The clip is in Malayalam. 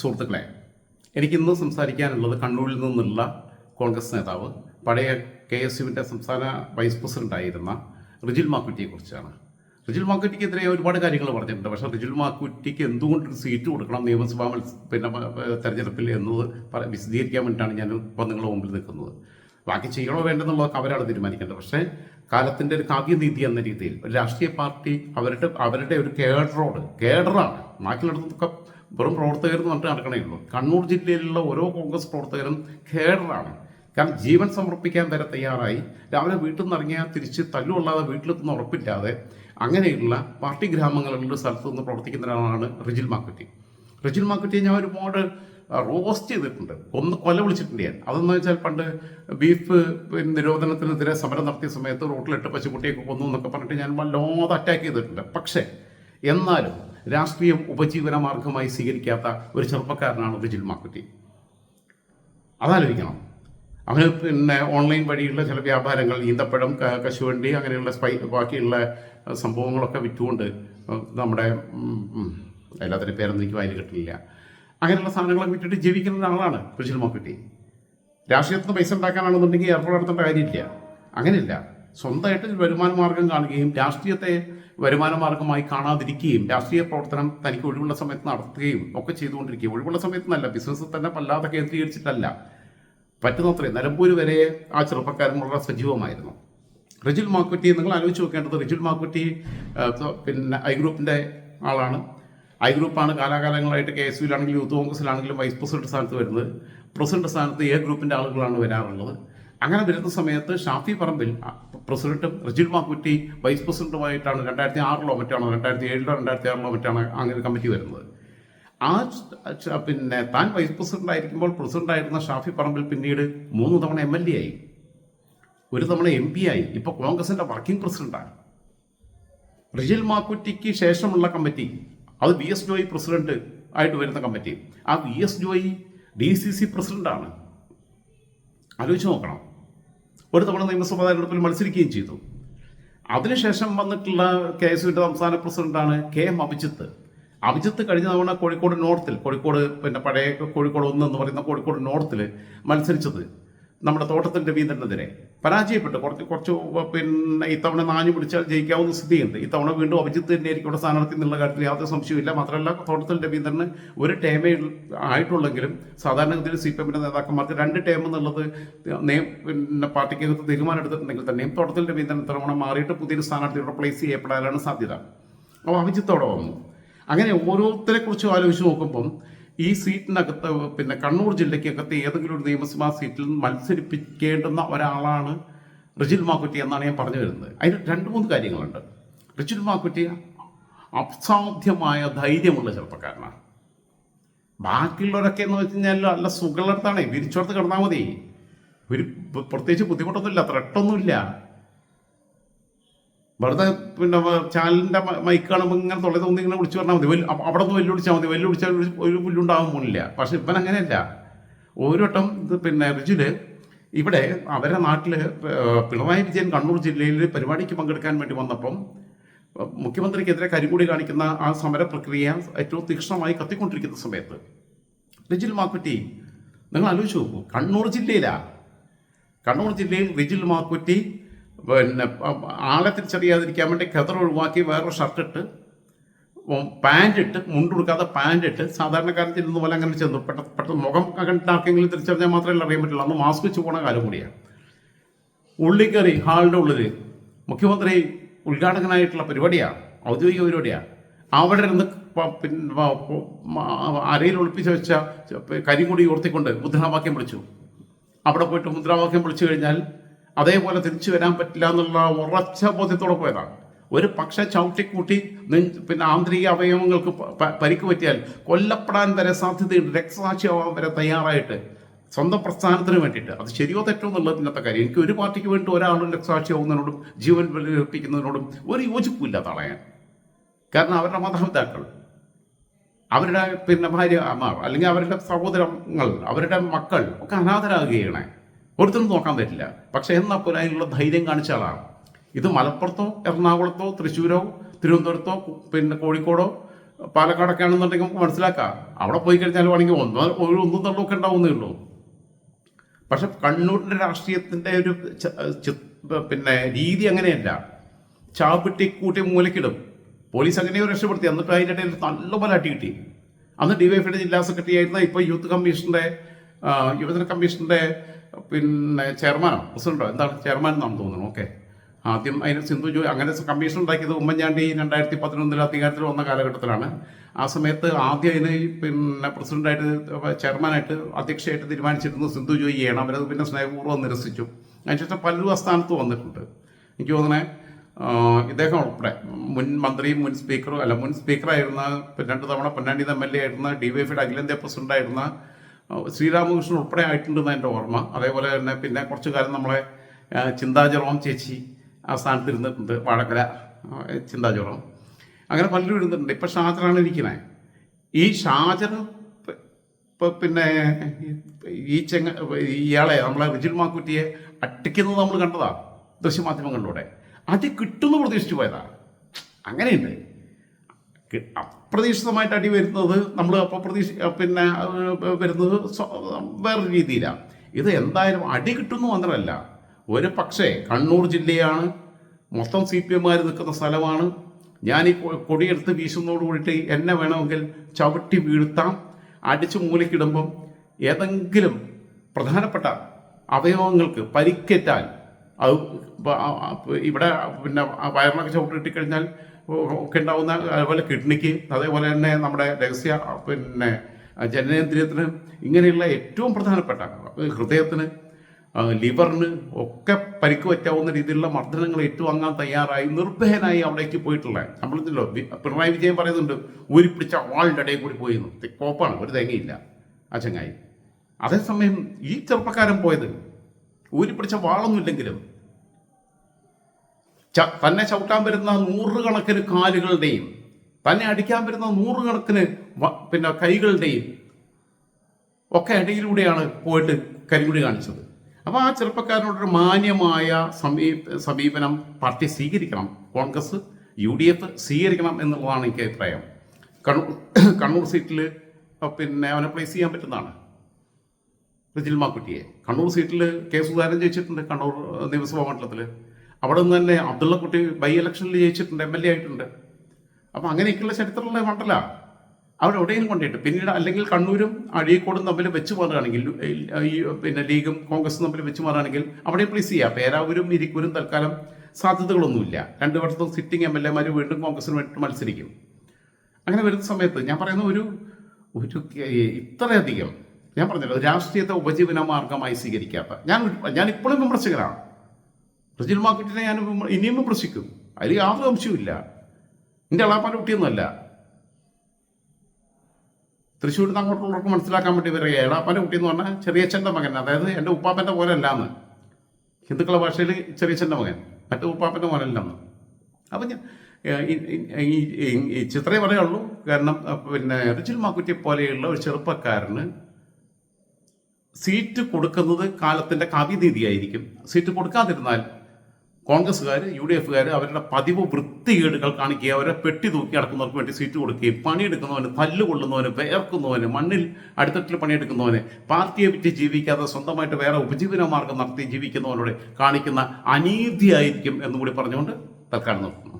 സുഹൃത്തുക്കളെ എനിക്കിന്ന് സംസാരിക്കാനുള്ളത് കണ്ണൂരിൽ നിന്നുള്ള കോൺഗ്രസ് നേതാവ് പഴയ കെ എസ് യുവിന്റെ സംസ്ഥാന വൈസ് പ്രസിഡന്റായിരുന്ന റിജിൽ മാക്കുറ്റിയെക്കുറിച്ചാണ്. റിജിൽ മാക്കുറ്റിക്കെതിരെ ഒരുപാട് കാര്യങ്ങൾ പറഞ്ഞിട്ടുണ്ട്. പക്ഷേ റിജിൽ മാക്കുറ്റിക്ക് എന്തുകൊണ്ടൊരു സീറ്റ് കൊടുക്കണം നിയമസഭാ മത്സ പിന്നെ തെരഞ്ഞെടുപ്പിൽ എന്നത് വിശദീകരിക്കാൻ വേണ്ടിയിട്ടാണ് ഞാൻ ഇപ്പം നിങ്ങളുടെ മുമ്പിൽ നിൽക്കുന്നത്. ബാക്കി ചെയ്യണോ വേണ്ടെന്നുള്ളതൊക്കെ അവരാണ് തീരുമാനിക്കേണ്ടത്. പക്ഷേ കാലത്തിന്റെ ഒരു കാവ്യനീതി എന്ന രീതിയിൽ ഒരു രാഷ്ട്രീയ പാർട്ടി അവരുടെ അവരുടെ ഒരു കേഡറോട് കേഡറാണ്. ബാക്കിയുള്ളിടത്തൊക്കെ വെറും പ്രവർത്തകർ എന്ന് പറഞ്ഞിട്ട് നടക്കണേ ഉള്ളൂ. കണ്ണൂർ ജില്ലയിലുള്ള ഓരോ കോൺഗ്രസ് പ്രവർത്തകരും കേഡറാണ്. കാരണം ജീവൻ സമർപ്പിക്കാൻ വരെ തയ്യാറായി. രാവിലെ വീട്ടിൽ നിന്ന് ഇറങ്ങിയാൽ തിരിച്ച് തല്ലുകൊള്ളാതെ വീട്ടിലെത്തുന്ന ഉറപ്പില്ലാതെ അങ്ങനെയുള്ള പാർട്ടി ഗ്രാമങ്ങളിലുള്ള സ്ഥലത്ത് നിന്ന് പ്രവർത്തിക്കുന്ന ഒരാളാണ് റിജിൽ മാക്കുറ്റി. റിജിൽ മാക്കുറ്റിയെ ഞാൻ ഒരുപാട് റോസ്റ്റ് ചെയ്തിട്ടുണ്ട്. ഒന്ന് കൊല വിളിച്ചിട്ടുണ്ട് ഞാൻ. അതെന്ന് വെച്ചാൽ പണ്ട് ബീഫ് നിരോധനത്തിനെതിരെ സമരം നടത്തിയ സമയത്ത് റോട്ടിലിട്ട് പശുക്കുട്ടിയൊക്കെ കൊന്നു എന്നൊക്കെ പറഞ്ഞിട്ട് ഞാൻ വല്ലാതെ അറ്റാക്ക് ചെയ്തിട്ടുണ്ട്. പക്ഷേ എന്നാലും രാഷ്ട്രീയം ഉപജീവന മാർഗമായി സ്വീകരിക്കാത്ത ഒരു ചെറുപ്പക്കാരനാണ് റിജിൽ മാക്കുറ്റി. അതാലോചിക്കണം. അവന് പിന്നെ ഓൺലൈൻ വഴിയുള്ള ചില വ്യാപാരങ്ങൾ ഈന്തപ്പഴം കശുവണ്ടി അങ്ങനെയുള്ള സ്പൈ ബാക്കിയുള്ള സംഭവങ്ങളൊക്കെ വിറ്റുകൊണ്ട് നമ്മുടെ എല്ലാത്തിന്റെ പേരൊന്നും എനിക്ക് വായിൽ കിട്ടില്ല. അങ്ങനെയുള്ള സാധനങ്ങളെ വിറ്റിട്ട് ജീവിക്കുന്ന ആളാണ് റിജിൽ മാക്കുറ്റി. രാഷ്ട്രീയത്തിന് പൈസ ഉണ്ടാക്കാനാണെന്നുണ്ടെങ്കിൽ ഏർപ്പാട് നടത്തേണ്ട കാര്യമില്ല. അങ്ങനെയില്ല. സ്വന്തമായിട്ട് വരുമാന മാർഗം കാണുകയും രാഷ്ട്രീയത്തെ വരുമാന മാർഗമായി കാണാതിരിക്കുകയും രാഷ്ട്രീയ പ്രവർത്തനം തനിക്ക് ഒഴിവുള്ള സമയത്ത് നടത്തുകയും ഒക്കെ ചെയ്തുകൊണ്ടിരിക്കുകയും. ഒഴിവുള്ള സമയത്ത് നല്ല ബിസിനസ് തന്നെ വല്ലാതെ കേന്ദ്രീകരിച്ചിട്ടല്ല. പറ്റുന്നത്രയും നിലമ്പൂര് വരെ ആ ചെറുപ്പക്കാരൻ വളരെ സജീവമായിരുന്നു. റിജുൽ മാക്കുറ്റി നിങ്ങൾ ആലോചിച്ച് നോക്കേണ്ടത് റിജുൽ മാക്കുറ്റി പിന്നെ ഐ ഗ്രൂപ്പിന്റെ ആളാണ്. ഐ ഗ്രൂപ്പാണ് കാലാകാലങ്ങളായിട്ട് കെ എസ് യുവിലാണെങ്കിലും യൂത്ത് കോൺഗ്രസിലാണെങ്കിലും വൈസ് പ്രസിഡന്റ് സ്ഥാനത്ത് വരുന്നത്. പ്രസിഡന്റ് സ്ഥാനത്ത് എ ഗ്രൂപ്പിന്റെ ആളുകളാണ് വരാറുള്ളത്. അങ്ങനെ വരുന്ന സമയത്ത് ഷാഫി പറമ്പിൽ പ്രസിഡന്റും റിജിൽ മാക്കുറ്റി വൈസ് പ്രസിഡന്റുമായിട്ടാണ് രണ്ടായിരത്തി ആറിലോ മറ്റാണോ രണ്ടായിരത്തി ഏഴിലോ രണ്ടായിരത്തി ആറിലോ മറ്റാണ് അങ്ങനെ കമ്മിറ്റി വരുന്നത്. ആ പിന്നെ താൻ വൈസ് പ്രസിഡന്റ് ആയിരിക്കുമ്പോൾ പ്രസിഡന്റ് ആയിരുന്ന ഷാഫി പറമ്പിൽ പിന്നീട് മൂന്ന് തവണ എം എൽ എ ആയി. ഒരു തവണ എം പി ആയി. ഇപ്പൊ കോൺഗ്രസിന്റെ വർക്കിംഗ് പ്രസിഡന്റാണ്. റിജിൽ മാക്കുറ്റിക്ക് ശേഷമുള്ള കമ്മിറ്റി അത് വി എസ് ജോയി പ്രസിഡന്റ് ആയിട്ട് വരുന്ന കമ്മിറ്റി. ആ V S Joy D C C പ്രസിഡന്റാണ്. ആലോചിച്ച് നോക്കണം. ഒരു തവണ നിയമസഭാ തെരഞ്ഞെടുപ്പിൽ മത്സരിക്കുകയും ചെയ്തു. അതിനുശേഷം വന്നിട്ടുള്ള കെ എസ് യുവിന്റെ സംസ്ഥാന പ്രസിഡന്റാണ് കെ എം അഭിജിത്ത്. അഭിജിത്ത് കഴിഞ്ഞ തവണ കോഴിക്കോട് നോർത്തിൽ കോഴിക്കോട് പിന്നെ പഴയ കോഴിക്കോട് ഒന്ന് എന്ന് പറയുന്ന കോഴിക്കോട് നോർത്തിൽ മത്സരിച്ചത്. നമ്മുടെ തോട്ടത്തിൽ രവീന്ദ്രനെതിരെ പരാജയപ്പെട്ടു. കുറച്ച് കുറച്ച് പിന്നെ ഇത്തവണ നാഞ്ഞു പിടിച്ചാൽ ജയിക്കാവുന്ന സ്ഥിതിയുണ്ട്. ഇത്തവണ വീണ്ടും അഭിജിത്ത് തന്നെ ആയിരിക്കും ഇവിടെ സ്ഥാനാർത്ഥി എന്നുള്ള കാര്യത്തിൽ യാതൊരു സംശയമില്ല മാത്രമല്ല തോട്ടത്തിൽ രവീന്ദ്രന് ഒരു ടേമേ ആയിട്ടുള്ളെങ്കിലും സാധാരണഗതിയിൽ സി പി എമ്മിന്റെ നേതാക്കന്മാർക്ക് രണ്ട് ടേം എന്നുള്ളത് നേ- പിന്നെ പാർട്ടിക്കകത്ത് തീരുമാനം എടുത്തിട്ടുണ്ടെങ്കിൽ തന്നെയും തോട്ടത്തിൽ രവീന്ദ്രൻ ഇത്തവണ മാറിയിട്ട് പുതിയൊരു സ്ഥാനാർത്ഥി പ്ലേസ് ചെയ്യപ്പെടാനാണ് സാധ്യത. അപ്പോൾ അഭിജിത്തോടെ വന്നു. അങ്ങനെ ഓരോരുത്തരെ കുറിച്ചും ആലോചിച്ച് നോക്കുമ്പം ഈ സീറ്റിനകത്ത് പിന്നെ കണ്ണൂർ ജില്ലയ്ക്കകത്ത് ഏതെങ്കിലും ഒരു നിയമസഭാ സീറ്റിൽ മത്സരിപ്പിക്കേണ്ടുന്ന ഒരാളാണ് റിജിൽ മാക്കുറ്റി എന്നാണ് ഞാൻ പറഞ്ഞു വരുന്നത്. അതിന് രണ്ട് മൂന്ന് കാര്യങ്ങളുണ്ട്. റിജിൽ മാക്കുറ്റി അസാധ്യമായ ധൈര്യമുള്ള ചെറുപ്പക്കാരനാണ്. ബാക്കിയുള്ളവരൊക്കെ എന്ന് വെച്ച് കഴിഞ്ഞാൽ നല്ല സുഖമുള്ളിടത്താണ്. വിരിച്ചോടത്ത് കിടന്നാൽ മതി. ഒരു പ്ര- പ്രത്യേകിച്ച് ബുദ്ധിമുട്ടൊന്നുമില്ല ത്രട്ടൊന്നുമില്ല. വെറുതെ പിന്നെ ചാനലിന്റെ മൈക്ക് കാണുമ്പോൾ ഇങ്ങനെ തൊള്ളി തോന്നി ഇങ്ങനെ വിളിച്ചു പറഞ്ഞാൽ മതി. വലിയ അവിടെ നിന്ന് വെല്ലുവിളിച്ചാൽ മതി. വെല്ലുവിളിച്ചാൽ ഒരു- പുല്ലുണ്ടാകാൻ പോണില്ല. പക്ഷെ ഇവൻ അങ്ങനെയല്ല. ഇത് പിന്നെ റിജുൽ ഇവിടെ അവരുടെ നാട്ടിൽ പിണറായി വിജയൻ കണ്ണൂർ ജില്ലയിൽ പരിപാടിക്ക് പങ്കെടുക്കാൻ വേണ്ടി വന്നപ്പം മുഖ്യമന്ത്രിക്കെതിരെ കരികൂടി കാണിക്കുന്ന ആ സമര പ്രക്രിയ ഏറ്റവും തീക്ഷ്ണമായി കത്തിക്കൊണ്ടിരിക്കുന്ന സമയത്ത് റിജിൽ മാക്കുറ്റി നിങ്ങൾ ആലോചിച്ച് കണ്ണൂർ ജില്ലയിലാ. കണ്ണൂർ ജില്ലയിൽ റിജിൽ മാക്കുറ്റി പിന്നെ ആളെ തിരിച്ചറിയാതിരിക്കാൻ വേണ്ടി ഖദർ ഒഴിവാക്കി വേറെ ഷർട്ട് ഇട്ട് മുണ്ടുകൊടുക്കാതെ പാന്റ് ഇട്ട് സാധാരണക്കാരൻ ചെല്ലുന്ന പോലെ അങ്ങനെ ചെന്നു. പെട്ടെന്ന് പെട്ടെന്ന് മുഖം കണ്ടിട്ട് ആർക്കെങ്കിലും തിരിച്ചറിഞ്ഞാൽ മാത്രമല്ല അറിയാൻ പറ്റില്ല അന്ന് മാസ്ക് വെച്ച് പോണ കാലം കൂടിയാണ് ഉള്ളിൽ കയറി ഹാളിന്റെ ഉള്ളിൽ മുഖ്യമന്ത്രി ഉദ്ഘാടകനായിട്ടുള്ള പരിപാടിയാണ് ഔദ്യോഗിക പരിപാടിയാണ് അവിടെ ഇരുന്ന് പിന്നെ അരയിൽ ഒളിപ്പിച്ച് വെച്ച കരിങ്കുടി ഉയർത്തിക്കൊണ്ട് മുദ്രാവാക്യം വിളിച്ചു. അവിടെ പോയിട്ട് മുദ്രാവാക്യം വിളിച്ചു കഴിഞ്ഞാൽ അതേപോലെ തിരിച്ചു വരാൻ പറ്റില്ല എന്നുള്ള ഉറച്ച ബോധ്യത്തോടെ പോയതാണ്. ഒരു പക്ഷെ ചവിട്ടിക്കൂട്ടി പിന്നെ ആന്തരിക അവയവങ്ങൾക്ക് പരിക്ക് പറ്റിയാൽ കൊല്ലപ്പെടാൻ വരെ സാധ്യതയുണ്ട്. രക്തസാക്ഷിയാവാൻ വരെ തയ്യാറായിട്ട് സ്വന്തം പ്രസ്ഥാനത്തിന് വേണ്ടിയിട്ട്. അത് ശരിയോ തെറ്റോ എന്നുള്ളത് ഇന്നത്തെ കാര്യം. എനിക്ക് ഒരു പാർട്ടിക്ക് വേണ്ടി ഒരാളും രക്തസാക്ഷിയാവുന്നതിനോടും ജീവൻ ബലിയർപ്പിക്കുന്നതിനോടും ഒരു യോജിപ്പില്ല തളയാൻ. കാരണം അവരുടെ മാതാപിതാക്കൾ അവരുടെ പിന്നെ ഭാര്യ ഭാര്യമാർ അല്ലെങ്കിൽ അവരുടെ സഹോദരങ്ങൾ അവരുടെ മക്കൾ ഒക്കെ അനാഥരാകുകയാണ്. ഒരുത്തരും നോക്കാൻ പറ്റില്ല. പക്ഷെ എന്നാൽ പോലും അതിനുള്ള ധൈര്യം കാണിച്ച ആളാണ്. ഇത് മലപ്പുറത്തോ എറണാകുളത്തോ തൃശ്ശൂരോ തിരുവനന്തപുരത്തോ പിന്നെ കോഴിക്കോടോ പാലക്കാടൊക്കെ ആണെന്നുണ്ടെങ്കിൽ നമുക്ക് മനസ്സിലാക്കാം. അവിടെ പോയി കഴിഞ്ഞാൽ വേണമെങ്കിൽ ഒന്നോ ഒരു ഒന്നും തള്ളൊക്കെ ഉണ്ടാവുന്നേ ഉള്ളൂ. പക്ഷെ കണ്ണൂരിന്റെ രാഷ്ട്രീയത്തിന്റെ ഒരു പിന്നെ രീതി അങ്ങനെയല്ല. ചാപ്പിട്ടി കൂട്ടി മൂലക്കിടും. പോലീസ് അങ്ങനെയോ രക്ഷപ്പെടുത്തി. എന്നിട്ട് അതിന്റെ ഇടയിൽ നല്ല പോലെ അടി കിട്ടി. അന്ന് ഡിവൈഫിയുടെ ജില്ലാ സെക്രട്ടറി ആയിരുന്ന ഇപ്പോൾ യൂത്ത് കമ്മീഷന്റെ യുവജന കമ്മീഷന്റെ പിന്നെ ചെയർമാനോ പ്രസിഡന്റോ എന്താണ് ചെയർമാൻ എന്നാണ് തോന്നുന്നു ഓക്കെ. ആദ്യം അതിന് സിന്ധു ജോ അങ്ങനെ കമ്മീഷൻ ഉണ്ടാക്കിയത് ഉമ്മൻചാണ്ടി രണ്ടായിരത്തി പതിനൊന്നിൽ അധികാരത്തിൽ വന്ന കാലഘട്ടത്തിലാണ്. ആ സമയത്ത് ആദ്യം അതിന് പിന്നെ പ്രസിഡന്റായിട്ട് ചെയർമാനായിട്ട് അധ്യക്ഷയായിട്ട് തീരുമാനിച്ചിരുന്നത് സിന്ധു ജോയിയാണ് അവരത് പിന്നെ സ്നേഹപൂർവം നിരസിച്ചു. അതിനുശേഷം പലരും ആ വന്നിട്ടുണ്ട്. എനിക്ക് തോന്നണേ ആ, ഇദ്ദേഹം ഉൾപ്പെടെ മുൻ മന്ത്രിയും മുൻ സ്പീക്കറും അല്ല മുൻ സ്പീക്കറായിരുന്ന രണ്ട് തവണ പൊന്നാണ്ടി എം എൽ എ ആയിരുന്ന ഡി വൈ എഫിയുടെ അഖിലേന്ത്യാ പ്രസിഡന്റായിരുന്ന ആ, ശ്രീരാമകൃഷ്ണൻ ഉൾപ്പെടെ ആയിട്ടുണ്ടെന്ന് എന്റെ ഓർമ്മ. അതേപോലെ തന്നെ പിന്നെ കുറച്ചു കാലം നമ്മളെ ആ, ചേച്ചി ആ സ്ഥാനത്ത് ഇരുന്നിട്ടുണ്ട് വാഴക്കര ആ, അങ്ങനെ പലരും ഇരുന്നിട്ടുണ്ട്. ഇപ്പം ഷാജറാണ് ഇരിക്കുന്നത് ഈ ഷാജർ പിന്നെ ഈ ചെങ്ങ ഇയാളെ നമ്മളെ റിജിൽ മാക്കുറ്റിയെ അട്ടിക്കുന്നത് നമ്മൾ കണ്ടതാ ദൃശ്യമാധ്യമങ്ങളിലൂടെ. അത് കിട്ടുമെന്ന് പ്രതീക്ഷിച്ചു പോയതാ. അങ്ങനെയുണ്ട്. അപ്രതീക്ഷിതമായിട്ട് അടി വരുന്നത് നമ്മൾ അപ്പോൾ പ്രതീക്ഷ പിന്നെ വരുന്നത് വേറെ രീതിയിലാണ് ഇത് എന്തായാലും അടി കിട്ടുന്നു മാത്രമല്ല ഒരു പക്ഷേ കണ്ണൂർ ജില്ലയാണ് മൊത്തം സി പി എമ്മാർ നിൽക്കുന്ന സ്ഥലമാണ്. ഞാൻ ഈ കൊടിയെടുത്ത് വീശുന്നതോട് കൂടിയിട്ട് എന്നെ വേണമെങ്കിൽ ചവിട്ടി വീഴ്ത്താം. അടിച്ചു മൂലക്കിടുമ്പം ഏതെങ്കിലും പ്രധാനപ്പെട്ട അവയവങ്ങൾക്ക് പരിക്കേറ്റാൽ അത് ഇവിടെ പിന്നെ വയറിനൊക്കെ വയറിനൊക്കെ ചവിട്ടിട്ടിക്കഴിഞ്ഞാൽ ഒക്കെ ഉണ്ടാവുന്ന അതുപോലെ കിഡ്നിക്ക് അതേപോലെ തന്നെ നമ്മുടെ രഹസ്യ പിന്നെ ജനനേന്ദ്രിയത്തിന് ഇങ്ങനെയുള്ള ഏറ്റവും പ്രധാനപ്പെട്ട ഹൃദയത്തിന് ലിവറിന് ഒക്കെ പരിക്ക് പറ്റാവുന്ന രീതിയിലുള്ള മർദ്ദനങ്ങൾ ഏറ്റുവാങ്ങാൻ തയ്യാറായി നിർഭയനായി അവിടേക്ക് പോയിട്ടുള്ള നമ്മളില്ലോ പിണറായി വിജയൻ പറയുന്നുണ്ട് ഊരിപ്പിടിച്ച ആളുടെ ഇടയിൽ കൂടി പോയിരുന്നു കോപ്പാണ് ഒരു തേങ്ങയില്ല ആ ചങ്ങായി. അതേസമയം ഈ ചെറുപ്പക്കാരൻ പോയത് ഊരിപ്പിടിച്ച വാളൊന്നുമില്ലെങ്കിലും തന്നെ ചവിട്ടാൻ വരുന്ന നൂറുകണക്കിന് കാലുകളുടെയും തന്നെ അടിക്കാൻ വരുന്ന നൂറുകണക്കിന് പിന്നെ കൈകളുടെയും ഒക്കെ ഇടയിലൂടെയാണ് പോയിട്ട് കരിമുടി കാണിച്ചത്. അപ്പോൾ ആ ചെറുപ്പക്കാരനോടൊരു മാന്യമായ സമീ സമീപനം പാർട്ടി സ്വീകരിക്കണം. കോൺഗ്രസ് യു ഡി എഫ് സ്വീകരിക്കണം എന്നുള്ളതാണ് എനിക്ക് അഭിപ്രായം. കണ്ണൂർ കണ്ണൂർ സീറ്റിൽ പിന്നെ അവനെ പ്ലേസ് ചെയ്യാൻ പറ്റുന്നതാണ്. റിജിൽ മാക്കുട്ടിയെ കണ്ണൂർ സീറ്റിൽ കെ സുധാകരൻ ജയിച്ചിട്ടുണ്ട് കണ്ണൂർ നിയമസഭാ മണ്ഡലത്തിൽ അവിടെ നിന്ന് തന്നെ അബ്ദുള്ളക്കുട്ടി ബൈ ഇലക്ഷനിൽ ജയിച്ചിട്ടുണ്ട് എം എൽ എ ആയിട്ടുണ്ട്. അപ്പം അങ്ങനെയൊക്കെയുള്ള ചരിത്രമുള്ള മണ്ഡല. അവിടെ എവിടെയും കൊണ്ടിട്ട് പിന്നീട് അല്ലെങ്കിൽ കണ്ണൂരും അഴീക്കോടും തമ്മിൽ വെച്ച് മാറുകയാണെങ്കിൽ ഈ പിന്നെ ലീഗും കോൺഗ്രസും തമ്മിൽ വെച്ച് മാറുകയാണെങ്കിൽ അവിടെ പ്ലീസ് ചെയ്യാം. പേരാവൂരും ഇരിക്കൂരും തൽക്കാലം സാധ്യതകളൊന്നുമില്ല. രണ്ട് വർഷത്തും സിറ്റിംഗ് എം എൽ എമാർ വീണ്ടും കോൺഗ്രസിന് വേണ്ടിയിട്ട് മത്സരിക്കും. അങ്ങനെ വരുന്ന സമയത്ത് ഞാൻ പറയുന്ന ഒരു ഒരു ഇത്രയധികം ഞാൻ പറഞ്ഞല്ലോ രാഷ്ട്രീയത്തെ ഉപജീവന മാർഗമായി സ്വീകരിക്കാത്ത. ഞാൻ ഞാൻ ഇപ്പോഴും വിമർശകനാണ്. റിജിൽ മാർക്കറ്റിനെ ഞാൻ ഇനിയും വിമർശിക്കും അതിൽ യാതൊരു അംശവുമില്ല എന്റെ അളാപ്പാന്റെ കുട്ടിയൊന്നുമല്ല. തൃശ്ശൂരിൽ നിന്ന് അങ്ങോട്ടുള്ളവർക്ക് മനസ്സിലാക്കാൻ വേണ്ടി വരിക ഏടാപ്പാന്റെ കുട്ടി എന്ന് പറഞ്ഞാൽ ചെറിയച്ഛന്റെ മകൻ. അതായത് എന്റെ ഉപ്പാപ്പന്റെ പോലെ അല്ലാന്ന് ഹിന്ദുക്കളുടെ ഭാഷയിൽ ചെറിയച്ഛന്റെ മകൻ. മറ്റേ ഉപ്പാപ്പന്റെ മോനല്ലെന്ന് അപ്പം ഞാൻ ഈ- ചിത്രമേ പറയുള്ളൂ. കാരണം പിന്നെ റിജിൽ മാക്കുറ്റി പോലെയുള്ള ഒരു ചെറുപ്പക്കാരന് സീറ്റ് കൊടുക്കുന്നത് കാലത്തിന്റെ കവിനീതിയായിരിക്കും. സീറ്റ് കൊടുക്കാതിരുന്നാൽ കോൺഗ്രസ്സുകാർ യു ഡി എഫുകാർ അവരുടെ പതിവ് വൃത്തികേടുകൾ കാണിക്കുകയും അവരെ പെട്ടി തൂക്കി അടക്കുന്നവർക്ക് വേണ്ടി സീറ്റ് കൊടുക്കുകയും പണിയെടുക്കുന്നവന് തല്ലുകൊള്ളുന്നവന് വേർക്കുന്നവന് മണ്ണിൽ അടുത്തട്ടിൽ പണിയെടുക്കുന്നവന് പാർട്ടിയെ വിറ്റ് ജീവിക്കാതെ സ്വന്തമായിട്ട് വേറെ ഉപജീവന മാർഗം നടത്തി ജീവിക്കുന്നവനോട് കാണിക്കുന്ന അനീതിയായിരിക്കും എന്നും കൂടി പറഞ്ഞുകൊണ്ട് തൽക്കാലം നിർത്തുന്നു.